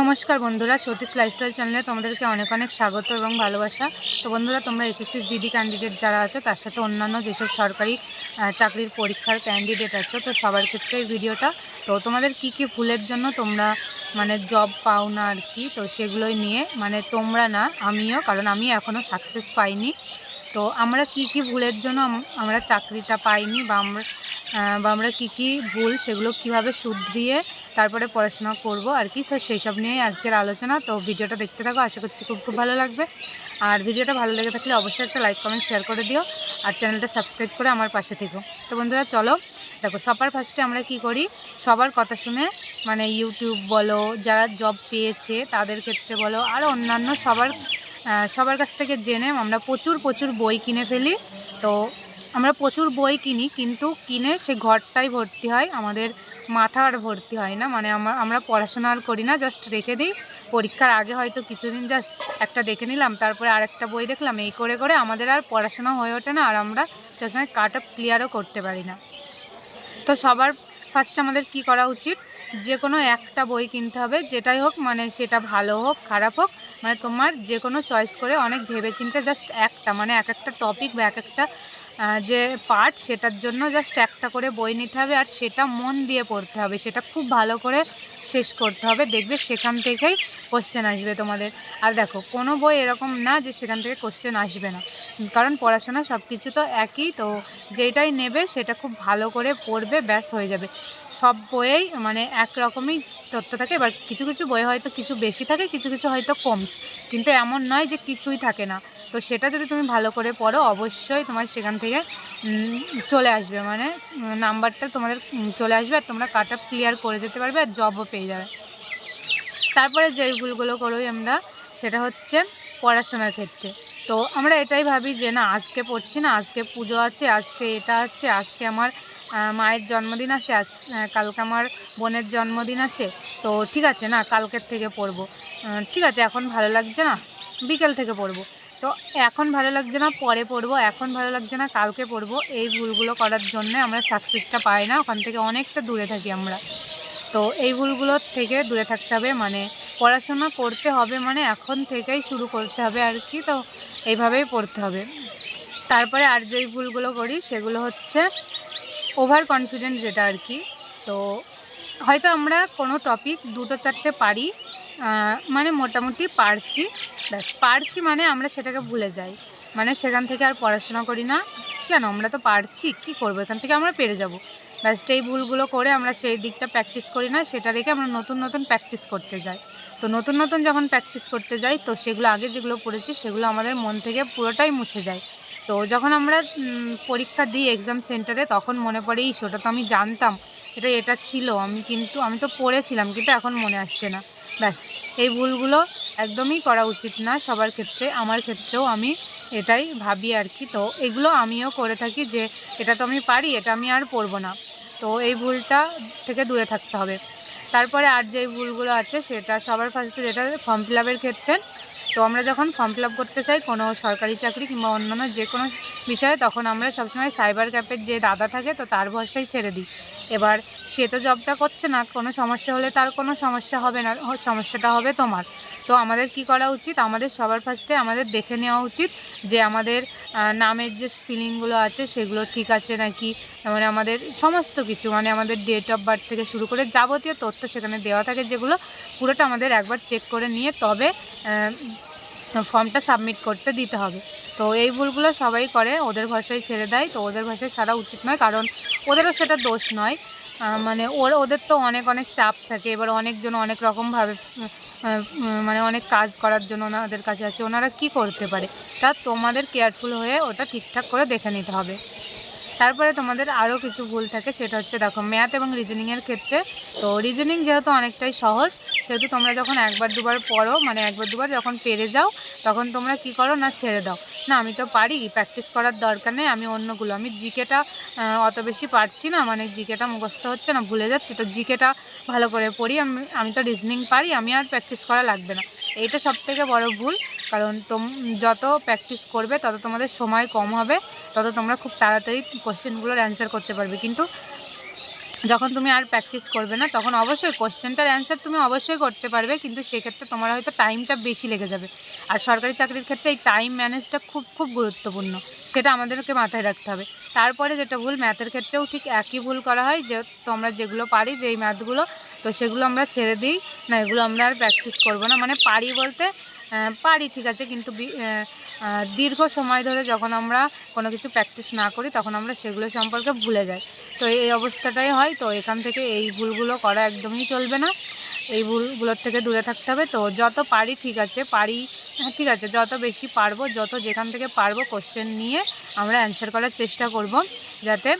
নমস্কার বন্ধুরা, সতীশ লাইফস্টাইল চ্যানেলে তোমাদেরকে অনেক অনেক স্বাগত এবং ভালোবাসা। তো বন্ধুরা, তোমরা এসএসসি জিডি ক্যান্ডিডেট যারা আছো, তার সাথে অন্যান্য যেসব সরকারি চাকরির পরীক্ষার ক্যান্ডিডেট আছো, তো সবার ক্ষেত্রে এই ভিডিওটা, তো তোমাদের কি কি ভুলের জন্য তোমরা মানে জব পাও না আর কি, তো সেগুলোই নিয়ে মানে তোমরা না, আমিও, কারণ আমি এখনও সাকসেস পাইনি। তো আমরা কি কি ভুলের জন্য আমরা চাকরিটা পাইনি বা আমরা বা আমরা কী কী ভুল সেগুলো কীভাবে শুধরিয়ে তারপরে পড়াশোনা করব আর কি। তো সেই সব নিয়েই আজকের আলোচনা। তো ভিডিওটা দেখতে থাকো, আশা করছি খুব খুব ভালো লাগবে। আর ভিডিওটা ভালো লেগে থাকলে অবশ্যই একটা লাইক কমেন্ট শেয়ার করে দিও। আর চ্যানেলটা সাবস্ক্রাইব করে আমার পাশে থেকো। তো বন্ধুরা, চলো। দেখো, সবার ফার্স্টে আমরা কি করি? সবার কথা শুনে মানে ইউটিউব বলো, যারা জব পেয়েছে তাদের ক্ষেত্রে বলো, আর অন্যান্য সবার সবার কাছ থেকে জেনে আমরা প্রচুর প্রচুর বই কিনে ফেলি। তো আমরা প্রচুর বই কিনি, কিন্তু কিনে সে ঘরটাই ভর্তি হয়, আমাদের মাথা আর ভর্তি হয় না। মানে আমরা আমরা পড়াশোনা আর করি না জাস্ট রেখে দিই। পরীক্ষার আগে হয়তো কিছুদিন জাস্ট একটা দেখে নিলাম, তারপরে আর একটা বই দেখলাম, এই করে করে আমাদের আর পড়াশোনা হয়ে ওঠে না, আর আমরা সেখানে কাট আপ ক্লিয়ারও করতে পারি না। তো সবার ফার্স্টে আমাদের কি করা উচিত? যে কোনো একটা বই কিনতে হবে, যেটাই হোক মানে সেটা ভালো হোক, খারাপ হোক মানে তোমার যে কোনো চয়েস করে অনেক ভেবেচিন্তে জাস্ট একটা মানে এক একটা টপিক বা এক একটা যে পার্ট সেটার জন্য জাস্ট একটা করে বই নিতে হবে আর সেটা মন দিয়ে পড়তে হবে। সেটা খুব ভালো করে শেষ করতে হবে। দেখবে সেখান থেকেই কোশ্চেন আসবে তোমাদের। আর দেখো, কোনো বই এরকম না যে সেখান থেকে কোশ্চেন আসবে না। কারণ পড়াশোনা সব কিছু তো একই, তো যেটাই নেবে সেটা খুব ভালো করে পড়বে, ব্যাস হয়ে যাবে। সব বইয়েই মানে একরকমই তথ্য থাকে। এবার কিছু কিছু বই হয়তো কিছু বেশি থাকে, কিছু কিছু হয়তো কম। কিন্তু এমন নয় যে কিছুই থাকে না। তো সেটা যদি তুমি ভালো করে পড়ো, অবশ্যই তোমার সেখান থেকে চলে আসবে। মানে নাম্বারটা তোমাদের চলে আসবে আর তোমরা কাট অফ ক্লিয়ার করে যেতে পারবে আর জবও পেয়ে যাবে। তারপরে যেই ভুলগুলো করোই আমরা, সেটা হচ্ছে পড়াশোনার ক্ষেত্রে। তো আমরা এটাই ভাবি যে, না, আজকে পড়ছি না, আজকে পুজো আছে, আজকে এটা আছে, আজকে আমার মায়ের জন্মদিন আছে, আজ কালকে আমার বোনের জন্মদিন আছে। তো ঠিক আছে, না, কালকের থেকে পড়ব। ঠিক আছে, এখন ভালো লাগছে না, বিকেল থেকে পড়ব। তো এখন ভালো লাগছে না, পরে পড়ব এখন ভালো লাগছে না, কালকে পড়ব এই ভুলগুলো করার জন্য আমরা সাকসেসটা পাই না, ওখান থেকে অনেকটা দূরে থাকি আমরা। তো এই ভুলগুলোর থেকে দূরে থাকতে হবে মানে পড়াশোনা করতে হবে মানে এখন থেকেই শুরু করতে হবে আর কি, তো এইভাবেই পড়তে হবে। তারপরে আর যেই ভুলগুলো করি, সেগুলো হচ্ছে ওভার কনফিডেন্স যেটা আর কি। তো হয়তো আমরা কোনো টপিক দুটো, চারটে পারি মানে মোটামুটি পারছি। ব্যাস, পারছি মানে আমরা সেটাকে ভুলে যাই। মানে সেখান থেকে আর পড়াশোনা করি না। কেন? আমরা তো পারছি, কি করব? এখান থেকে আমরা পেরে যাব। ব্যাস এই ভুলগুলো করে আমরা সেই দিকটা প্র্যাকটিস করি না, সেটা রেখে আমরা নতুন নতুন প্র্যাকটিস করতে যাই। তো নতুন নতুন যখন প্র্যাকটিস করতে যাই, তো সেগুলো আগে যেগুলো পড়েছি, সেগুলো আমাদের মন থেকে পুরোটাই মুছে যায়। তো যখন আমরা পরীক্ষা দিই এক্সাম সেন্টারে তখন মনে পড়ে, ইস, ওটা তো আমি জানতাম। এটা এটা ছিল। আমি কিন্তু, আমি তো পড়েছিলাম, কিন্তু এখন মনে আসছে না। ব্যাস, এই ভুলগুলো একদমই করা উচিত না সবার ক্ষেত্রে, আমার ক্ষেত্রেও আমি এটাই ভাবি আর কি। তো এগুলো আমিও করে থাকি যে এটা তো আমি পারি, এটা আমি আর পড়ব না। তো এই ভুলটা থেকে দূরে থাকতে হবে। তারপরে আর যে ভুলগুলো আছে সেটা সবার ফার্স্টে যেটা ফর্ম ফিল ক্ষেত্রে তো আমরা যখন ফর্ম ফিল করতে চাই কোনো সরকারি চাকরি কিংবা অন্যান্য যে কোনো বিষয়ে, তখন আমরা সবসময় সাইবার ক্যাফের যে দাদা থাকে, তো তার ভরসায় ছেড়ে দিই। এবার সে তো জবটা করছে না, কোনো সমস্যা হলে তার কোনো সমস্যা হবে না সমস্যাটা হবে তোমার। তো আমাদের কি করা উচিত? আমাদের সবার ফার্স্টে আমাদের দেখে নেওয়া উচিত যে আমাদের নামের যে স্পেলিংগুলো আছে সেগুলো ঠিক আছে নাকি? মানে আমাদের সমস্ত কিছু মানে আমাদের ডেট অফ বার্থ থেকে শুরু করে যাবতীয় তথ্য সেখানে দেওয়া থাকে যেগুলো পুরোটা আমাদের একবার চেক করে নিয়ে তবে ফর্মটা সাবমিট করতে দিতে হবে। তো এই ভুলগুলো সবাই করে, ওদের ভাষায় ছেড়ে দেয়। তো ওদের ভাষায় ছাড়া উচিত নয়, কারণ ওদেরও সেটা দোষ নয়। মানে ওর, ওদের তো অনেক অনেক চাপ থাকে। এবার অনেকজন অনেক রকমভাবে মানে অনেক কাজ করার জন্য ওনাদের কাছে আছে। ওনারা কি করতে পারে? তা তোমাদের কেয়ারফুল হয়ে ওটা ঠিকঠাক করে দেখে নিতে হবে। তারপরে তোমাদের আরও কিছু ভুল থাকে, সেটা হচ্ছে দেখো ম্যাথ এবং রিজনিংয়ের ক্ষেত্রে তো রিজনিং যেহেতু অনেকটাই সহজ সেহেতু তোমরা যখন একবার দুবার পড়ো মানে একবার দুবার যখন পেরে যাও, তখন তোমরা কি করো? না, ছেড়ে দাও। না, আমি তো পারি প্র্যাকটিস করার দরকার নেই, আমি অন্যগুলো। আমি জিকেটা অত বেশি পারছি না মানে জিকেটা মুখস্থ হচ্ছে না, ভুলে যাচ্ছি। তো জিকেটা ভালো করে পড়ি, আমি আমি তো রিজনিং পারি, আমি আর প্র্যাকটিস করা লাগবে না। এইটা সব থেকে বড় ভুল, কারণ তোম, যত প্র্যাকটিস করবে, তত তোমাদের সময় কম হবে, তত তোমরা খুব তাড়াতাড়ি কোশ্চেনগুলোর অ্যান্সার করতে পারবে। কিন্তু যখন তুমি আর প্র্যাকটিস করবে না, তখন অবশ্যই কোশ্চেনটার অ্যান্সার তুমি অবশ্যই করতে পারবে, কিন্তু সেক্ষেত্রে তোমার হয়তো টাইমটা বেশি লেগে যাবে। আর সরকারি চাকরির ক্ষেত্রে এই টাইম ম্যানেজটা খুব খুব গুরুত্বপূর্ণ, সেটা আমাদেরকে মাথায় রাখতে হবে। তারপরে যেটা ভুল ম্যাথের ক্ষেত্রেও ঠিক একই ভুল করা হয়, যে তোমরা যেগুলো পারি, যেই ম্যাথগুলো তো সেগুলো আমরা ছেড়ে দিই, না এগুলো আমরা আর প্র্যাকটিস করব না। মানে পারি বলতে পারি ঠিক আছে কিন্তু দীর্ঘ সময় ধরে যখন আমরা কোনো কিছু প্র্যাকটিস না করি তখন আমরা সেগুলো সম্পর্কে ভুলে যাই। তো এই অবস্থাটাই হয় তো এখান থেকে এই ভুলগুলো করা একদমই চলবে না। এই ভুলগুলোর থেকে দূরে থাকতে হবে। তো যত পারি ঠিক আছে পারি হ্যাঁ, ঠিক আছে যত বেশি পারব যত যেখান থেকে পারব কোশ্চেন নিয়ে আমরা অ্যান্সার করার চেষ্টা করব যাতে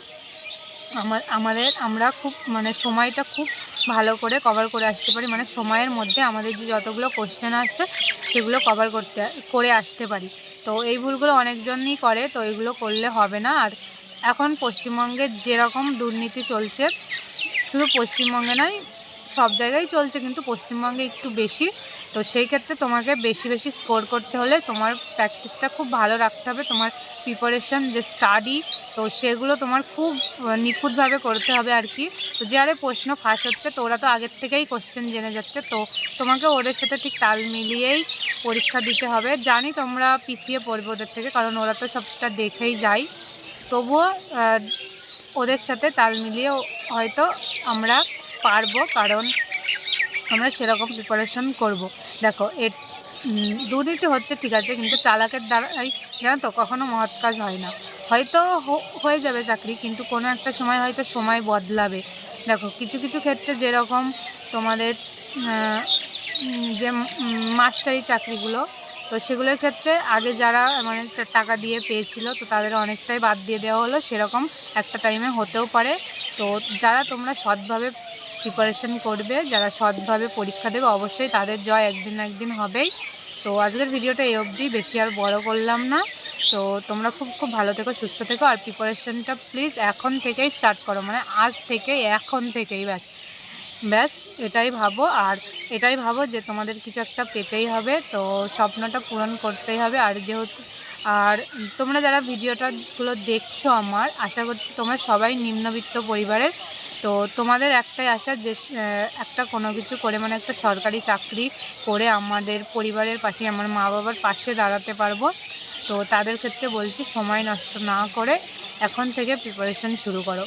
আমাদের আমরা খুব মানে সময়টা খুব ভালো করে কভার করে আসতে পারি। মানে সময়ের মধ্যে আমাদের যে যতগুলো কোশ্চেন আসছে সেগুলো কভার করতে, করে আসতে পারি। তো এই ভুলগুলো অনেকজনই করে, তো এগুলো করলে হবে না। আর এখন পশ্চিমবঙ্গে যেরকম দুর্নীতি চলছে, শুধু পশ্চিমবঙ্গে নয় সব জায়গায় চলছে, কিন্তু পশ্চিমবঙ্গে একটু বেশি। তো সেই ক্ষেত্রে তোমাকে বেশি বেশি স্কোর করতে হলে তোমার প্র্যাকটিসটা খুব ভালো রাখতে হবে। তোমার প্রিপারেশন যে স্টাডি তো সেগুলো তোমার খুব নিখুঁতভাবে করতে হবে আর কি। তো যে আরে প্রশ্ন ফাঁস হচ্ছে, তো ওরা তো আগের থেকেই কোশ্চেন জেনে যাচ্ছে। তো তোমাকে ওদের সাথে ঠিক তাল মিলিয়েই পরীক্ষা দিতে হবে। জানি তোমরা পিছিয়ে পড়বে ওদের থেকে, কারণ ওরা তো সবটা দেখেই যায়। তবুও ওদের সাথে তাল মিলিয়ে হয়তো আমরা পারব, কারণ আমরা সেরকম প্রিপারেশন করব। দেখো এ দুর্নীতি হচ্ছে ঠিক আছে, কিন্তু চালাকের দ্বারাই, জানো তো, কখনো মহৎ কাজ হয় না। হয়তো হয়ে যাবে চাকরি, কিন্তু কোনো একটা সময় হয়তো সময় বদলাবে। দেখো, কিছু কিছু ক্ষেত্রে যেরকম তোমাদের যে মাস্টারি চাকরিগুলো, তো সেগুলোর ক্ষেত্রে আগে যারা মানে টাকা দিয়ে পেয়েছিল, তো তাদের অনেকটাই বাদ দিয়ে দেওয়া হলো। সেরকম একটা টাইমে হতেও পারে। তো যারা তোমরা সৎভাবে প্রিপারেশন করবে, যারা সৎভাবে পরীক্ষা দেবে অবশ্যই তাদের জয় একদিন একদিন হবেই। তো আজকের ভিডিওটা এই অবধি, বেশি আর বড় করলাম না। তো তোমরা খুব খুব ভালো থেকো, সুস্থ থেকো আর প্রিপারেশনটা প্লিজ এখন থেকেই স্টার্ট করো মানে আজ থেকেই, এখন থেকেই ব্যাস। ব্যাস, এটাই ভাবো আর এটাই ভাবো যে তোমাদের কিছু একটা পেতেই হবে, তো স্বপ্নটা পূরণ করতেই হবে। আর যেহেতু, আর তোমরা যারা ভিডিওটা গুলো দেখছ আমার, আশা করছি তোমরা সবাই নিম্নবিত্ত পরিবারের তো তোমাদের একটাই আশা যে একটা কোনো কিছু করে মানে একটা সরকারি চাকরি করে আমাদের পরিবারের পাশে, আমার মা বাবার পাশে দাঁড়াতে পারব। তো তাদের ক্ষেত্রে বলছি, সময় নষ্ট না করে এখন থেকে প্রিপারেশন শুরু করো।